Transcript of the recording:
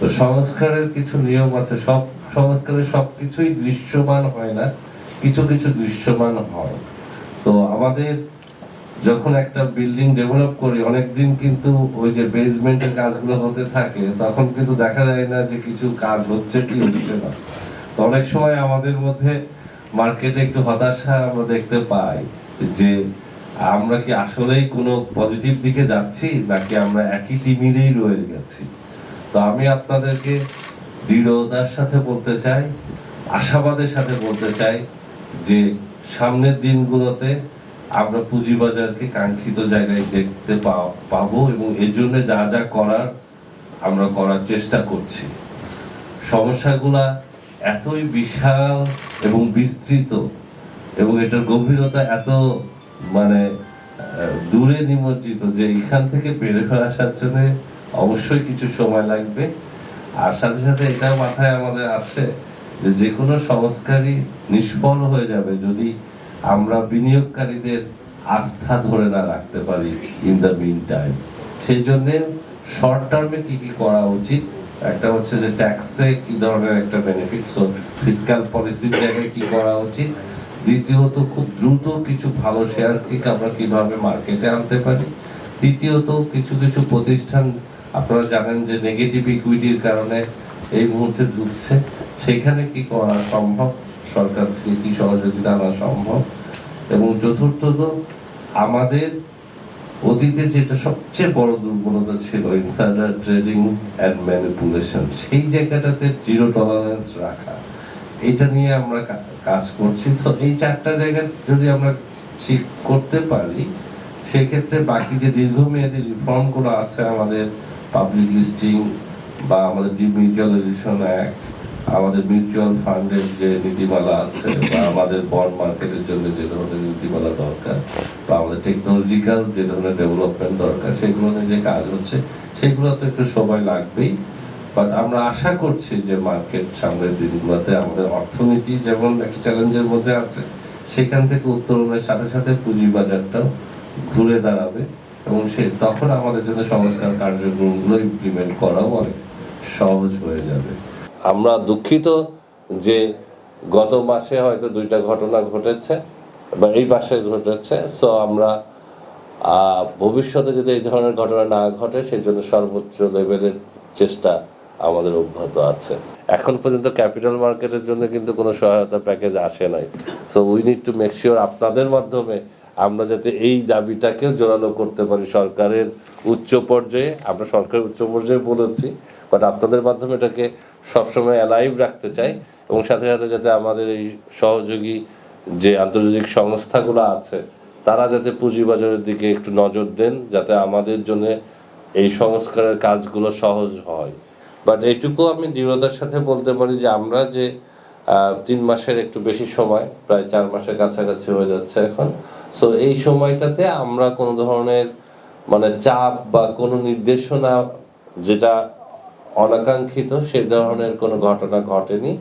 তো সংস্কারের কিছু নিয়ম আছে, সব সংস্কারের সবকিছুই দৃশ্যমান হয় না, কিছু কিছু দৃশ্যমান হয়। তো আমাদের যখন একটা বিল্ডিং ডেভেলপ করি, অনেকদিন কিন্তু ওই যে বেসমেন্টের কাজগুলো হতে থাকে, তখন কিন্তু দেখা যায় না যে কিছু কাজ হচ্ছে কি হচ্ছে না। তো অনেক সময় আমাদের মধ্যে মার্কেটে একটু হতাশা আমরা দেখতে পাই যে আমরা কি আসলেই কোনো পজিটিভ দিকে যাচ্ছি, নাকি আমরা একই তিমিরেই রয়ে গেছি। তো আমি আপনাদেরকে দৃঢ়তার সাথে বলতে চাই, আশাবাদের সাথে বলতে চাই যে সামনের দিনগুলোতে আমরা পুঁজিবাজারকে কাঙ্ক্ষিত জায়গায় দেখতে পাবো এবং এর জন্য যা যা করার আমরা করার চেষ্টা করছি। সমস্যাগুলা এতই বিশাল এবং বিস্তৃত এবং এটার গভীরতা এত মানে দূরে নিমজ্জিত যে এখান থেকে বের আসার জন্য অবশ্যই কিছু সময় লাগবে। আর সাথে সাথে এটা মাথায় আমাদের আছে যে যে কোনো সংস্কারই নিষ্ফল হয়ে যাবে যদি আমরা বিনিয়োগকারীদের আস্থা ধরে না রাখতে পারি ইন দ্য মিন টাইম সেই জন্যে শর্ট টার্মে কি কি করা উচিত? একটা হচ্ছে যে ট্যাক্সে কি ধরনের একটা বেনিফিট ফিসক্যাল পলিসির জায়গায় কি করা উচিত? দ্বিতীয়ত, খুব দ্রুত কিছু ভালো শেয়ার কিক আমরা কীভাবে মার্কেটে আনতে পারি? তৃতীয়ত, কিছু কিছু প্রতিষ্ঠান আপনারা জানেন যে নেগেটিভ ইকুইটির কারণে এই মুহূর্তে ডুবছে। সেখানে কি করা সম্ভব? সরকার থেকে কি সহযোগিতা আনা সম্ভব? এবং চতুর্থত, আমাদের অতীতে যেটা সবচেয়ে বড় দুর্বলতা ছিল ইনসাইডার ট্রেডিং অ্যান্ড ম্যানিপুলেশন সেই জায়গাটাতে জিরো টলারেন্স রাখা। এটা নিয়ে আমরা কাজ করছি। তো এই চারটা জায়গা যদি আমরা ঠিক করতে পারি, সেক্ষেত্রে বাকি যে দীর্ঘমেয়াদী রিফর্মগুলো আছে আমাদের পাবলিক লিস্টিং বা আমাদের ডিমিউচুয়ালাইজেশন অ্যাক্ট আমাদের মিউচুয়াল ফান্ডের যে নীতিমালা আছে বা আমাদের বন্ড মার্কেটের জন্য যে ধরনের নীতিমালা দরকার বা আমাদের টেকনোলজিক্যাল যে ধরনের ডেভেলপমেন্ট দরকার সেগুলো নিয়ে যে কাজ হচ্ছে সেগুলো তো একটু সময় লাগবেই। বাট আমরা আশা করছি যে মার্কেট সামনের দিনগুলোতে আমাদের অর্থনীতি যেমন একটা চ্যালেঞ্জের মধ্যে আছে, সেখান থেকে উত্তরণের সাথে সাথে পুঁজিবাজারটাও ঘুরে দাঁড়াবে। এবং সে তখন আমাদের জন্য সংস্কার কার্যক্রমগুলো ইমপ্লিমেন্ট করাও অনেক সহজ হয়ে যাবে। আমরা দুঃখিত যে গত মাসে হয়তো দুইটা ঘটনা ঘটেছে বা এই মাসে ঘটেছে সো আমরা ভবিষ্যতে যদি এই ধরনের ঘটনা না ঘটে, সেই জন্য সর্বোচ্চ লেভেলের চেষ্টা আমাদের অব্যাহত আছে। এখন পর্যন্ত ক্যাপিটাল মার্কেটের জন্য কিন্তু কোনো সহায়তা প্যাকেজ আসে নাই। So we need to make sure আপনাদের মাধ্যমে আমরা যাতে এই দাবিটাকেও জোরালো করতে পারি সরকারের উচ্চ পর্যায়ে। আমরা সরকারের উচ্চ পর্যায়ে বলেছি বাট আপনাদের মাধ্যমে এটাকে সবসময় অ্যালাইভ রাখতে চাই এবং সাথে সাথে যাতে আমাদের এই সহযোগী যে আন্তর্জাতিক সংস্থাগুলো আছে, তারা যাতে পুঁজিবাজারের দিকে একটু নজর দেন, যাতে আমাদের জন্য এই সংস্কারের কাজগুলো সহজ হয়। বাট এইটুকু আমি দৃঢ়তার সাথে বলতে পারি যে আমরা যে তিন মাসের একটু বেশি সময়, প্রায় চার মাসের কাছাকাছি হয়ে যাচ্ছে এখন। সো এই সময়টাতে আমরা কোনো ধরনের মানে চাপ বা কোনো নির্দেশনা যেটা অনাকাঙ্ক্ষিত, সে ধরনের কোনো ঘটনা ঘটেনি।